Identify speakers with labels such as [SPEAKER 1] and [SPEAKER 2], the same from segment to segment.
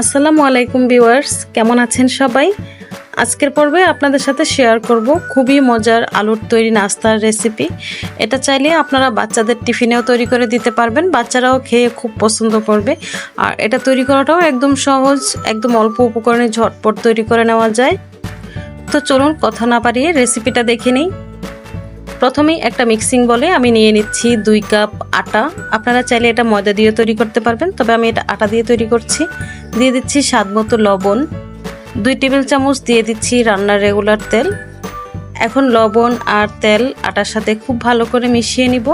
[SPEAKER 1] আসসালামু আলাইকুম ভিউয়ার্স, কেমন আছেন সবাই? আজকের পর্বে আপনাদের সাথে শেয়ার করব খুবই মজার আলুর তৈরি নাস্তার রেসিপি এটা চাইলে আপনারা বাচ্চাদের টিফিনেও তৈরি করে দিতে পারবেন, বাচ্চারাও খেয়ে খুব পছন্দ করবে। আর এটা তৈরি করাটাও একদম সহজ, একদম অল্প উপকরণে ঝটপট তৈরি করে নেওয়া যায়। তো চলুন কথা না পারিয়ে রেসিপিটা দেখে নিই। প্রথমেই একটা মিক্সিং বলে আমি নিয়ে নিচ্ছি দুই কাপ আটা। আপনারা চাইলে এটা ময়দা দিয়ে তৈরি করতে পারবেন, তবে আমি এটা আটা দিয়ে তৈরি করছি। দিয়ে দিচ্ছি স্বাদ মতো লবণ। দুই টেবিল চামচ দিয়ে দিচ্ছি রান্নার রেগুলার তেল। এখন লবণ আর তেল আটার সাথে খুব ভালো করে মিশিয়ে নিব।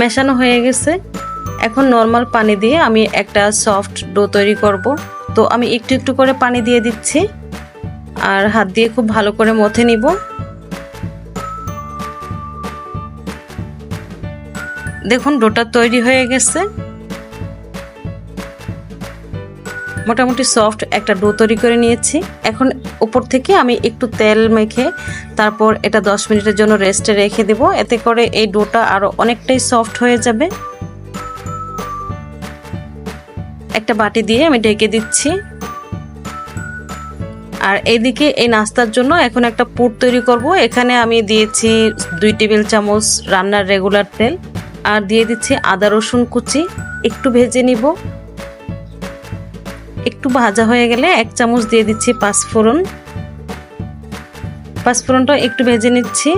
[SPEAKER 1] মেশানো হয়ে গেছে। এখন নর্মাল পানি দিয়ে আমি একটা সফট ডো তৈরি করব। তো আমি একটু একটু করে পানি দিয়ে দিচ্ছি। আর হাত দিয়ে খুব ভালো করে মথে নিব। দেখুন, ডোটা তৈরি হয়ে গেছে। মোটামুটি সফট একটা ডো তৈরি করে নিয়েছি। এখন উপর থেকে আমি একটু তেল মেখে তারপর এটা দশ মিনিটের জন্য রেস্টে রেখে দেব। এতে করে এই ডোটা আরও অনেকটাই সফট হয়ে যাবে। একটা বাটি দিয়ে আমি ঢেকে দিচ্ছি। আর এদিকে এই নাস্তার জন্য এখন একটা পুর তৈরি করব। এখানে আমি দিয়েছি দুই টেবিল চামচ রান্নার রেগুলার তেল আর দিয়ে দিচ্ছি আদা রসুন কুচি। একটু ভেজে নিব। একটু ভাজা হয়ে গেলে এক চামচ দিয়ে দিচ্ছি পাঁচফোড়ন। পাঁচফোড়নটা একটু ভেজে নিচ্ছি।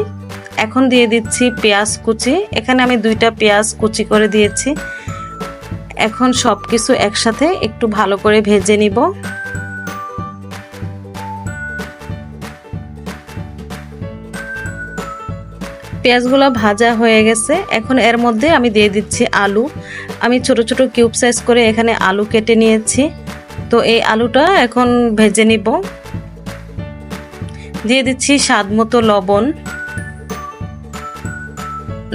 [SPEAKER 1] এখন দিয়ে দিচ্ছি পেঁয়াজ কুচি। এখানে আমি দুইটা পেঁয়াজ কুচি করে দিয়েছি। এখন সব কিছু একসাথে একটু ভালো করে ভেজে নিব। পেঁয়াজগুলো ভাজা হয়ে গেছে। এখন এর মধ্যে আমি দিয়ে দিচ্ছি আলু। আমি ছোট ছোট কিউব সাইজ করে এখানে আলু কেটে নিয়েছি। তো এই আলুটা এখন ভেজে নিব। দিয়ে দিচ্ছি স্বাদ মতো লবণ।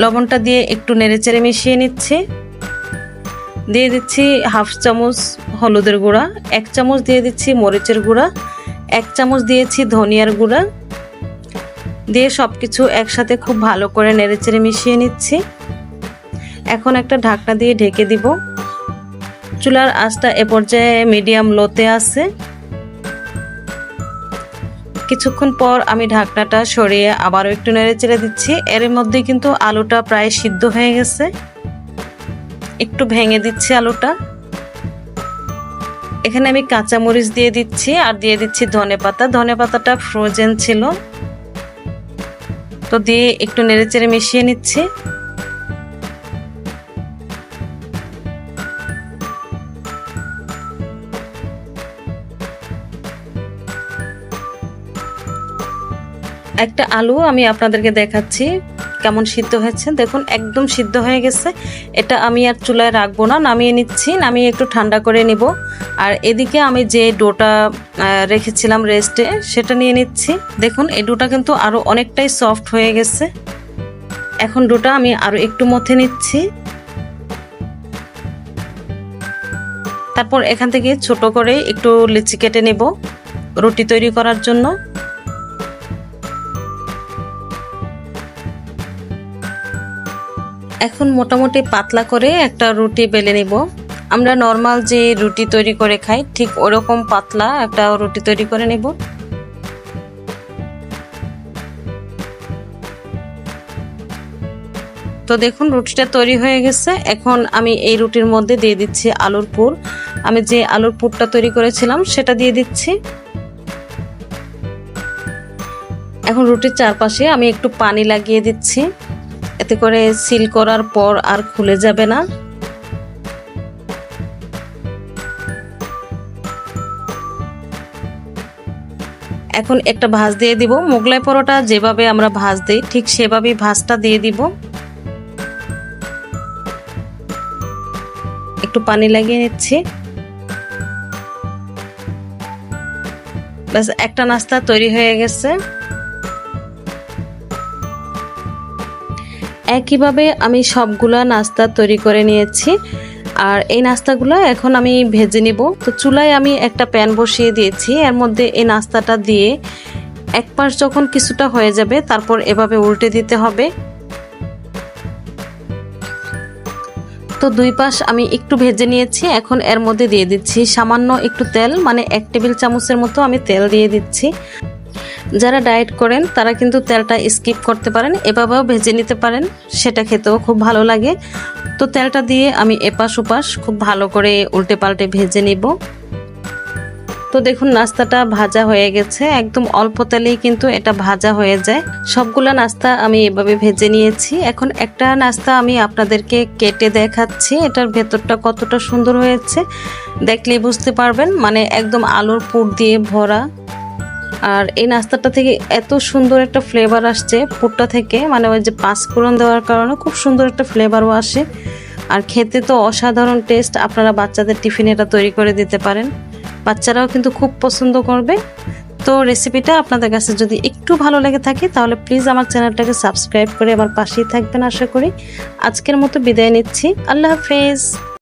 [SPEAKER 1] লবণটা দিয়ে একটু নেড়েচেড়ে মিশিয়ে নিচ্ছি। দিয়ে দিচ্ছি হাফ চামচ হলুদের গুঁড়া, এক চামচ দিয়ে দিচ্ছি মরিচের গুঁড়া, এক চামচ দিয়েছি ধনিয়ার গুঁড়া। দিয়ে সব কিছু একসাথে খুব ভালো করে নেড়েচেড়ে মিশিয়ে নিচ্ছি। এখন একটা ঢাকনা দিয়ে ঢেকে দিব। চুলার আঁচটা এ পর্যায়ে মিডিয়াম লোতে আছে। কিছুক্ষণ পর আমি ঢাকনাটা সরিয়ে আবারও একটু নেড়েচেড়ে দিচ্ছি। এর মধ্যে কিন্তু আলুটা প্রায় সিদ্ধ হয়ে গেছে। একটু ভেঙে দিচ্ছি আলুটা। এখানে আমি কাঁচামরিচ দিয়ে দিচ্ছি আর দিয়ে দিচ্ছি ধনে পাতা। ধনে পাতাটা ফ্রোজেন ছিল। তো দিয়ে একটু নেড়েচেড়ে মিশিয়ে নিচ্ছি। একটা আলু আমি আপনাদেরকে দেখাচ্ছি কেমন সিদ্ধ হয়েছে। দেখুন, একদম সিদ্ধ হয়ে গেছে। এটা আমি আর চুলায় রাখব না, নামিয়ে নিচ্ছি, নামিয়ে একটু ঠান্ডা করে নিব। আর এদিকে আমি যে ডোটা রেখেছিলাম রেস্টে, সেটা নিয়ে নিচ্ছি। দেখুন, এই ডোটা কিন্তু আরও অনেকটাই সফট হয়ে গেছে। এখন ডোটা আমি আরও একটু মথে নিচ্ছি। তারপর এখান থেকে ছোট করে একটু লিচি কেটে নেব রুটি তৈরি করার জন্য। এখন মোটামুটি পাতলা করে একটা রুটি বেলে নিব। আমরা নর্মাল যে রুটি তৈরি করে খাই, ঠিক ওরকম পাতলা একটা রুটি তৈরি করে নেব। তো দেখুন, রুটিটা তৈরি হয়ে গেছে। এখন আমি এই রুটির মধ্যে দিয়ে দিচ্ছি আলুর পুর। আমি যে আলুর পুরটা তৈরি করেছিলাম, সেটা দিয়ে দিচ্ছি। এখন রুটির চারপাশে আমি একটু পানি লাগিয়ে দিচ্ছি। এতে করে সিল করার পর আর খুলে যাবে না। এখন একটা ভাজ দিয়ে দিব। মোগলাই পরোটা যেভাবে আমরা ভাজ দিই, ঠিক সেভাবেই ভাজটা দিয়ে দিব। একটু পানি লাগিয়ে নিচ্ছি। ব্যাস, একটা নাস্তা তৈরি হয়ে গেছে। একইভাবে আমি সবগুলা নাস্তা তৈরি করে নিয়েছি। আর এই নাস্তাগুলো এখন আমি ভেজে নিব। তো চুলায় আমি একটা প্যান বসিয়ে দিয়েছি। এর মধ্যে এই নাস্তাটা দিয়ে এক পাশ যখন কিছুটা হয়ে যাবে, তারপর এভাবে উল্টে দিতে হবে। তো দুই পাশ আমি একটু ভেজে নিয়েছি। এখন এর মধ্যে দিয়ে দিচ্ছি সামান্য একটু তেল মানে এক টেবিল চামচের মতো আমি তেল দিয়ে দিচ্ছি। যারা ডায়েট করেন, তারা কিন্তু তেলটা স্কিপ করতে পারেন, এভাবেও ভেজে নিতে পারেন, সেটা খেতেও খুব ভালো লাগে। তো তেলটা দিয়ে আমি এপাশ ওপাশ খুব ভালো করে উল্টে পাল্টে ভেজে নিব। তো দেখুন, নাস্তাটা ভাজা হয়ে গেছে। একদম অল্প তেলেই কিন্তু এটা ভাজা হয়ে যায়। সবগুলো নাস্তা আমি এভাবে ভেজে নিয়েছি। এখন একটা নাস্তা আমি আপনাদেরকে কেটে দেখাচ্ছি। এটার ভেতরটা কতটা সুন্দর হয়েছে, দেখলেই বুঝতে পারবেন। মানে একদম আলুর পুর দিয়ে ভরা। আর এই নাস্তাটা থেকে এত সুন্দর একটা ফ্লেভার আসছে পুরটা থেকে। মানে ওই যে পাঁচফোড়ন দেওয়ার কারণে খুব সুন্দর একটা ফ্লেভারও আসে। আর খেতে তো অসাধারণ টেস্ট আপনারা বাচ্চাদের টিফিন এটা তৈরি করে দিতে পারেন। বাচ্চারাও কিন্তু খুব পছন্দ করবে। তো রেসিপিটা আপনাদের কাছে যদি একটু ভালো লেগে থাকে, তাহলে প্লিজ আমার চ্যানেলটাকে সাবস্ক্রাইব করে আমার পাশেই থাকবেন আশা করি। আজকের মতো বিদায় নিচ্ছি। আল্লাহ হাফেজ।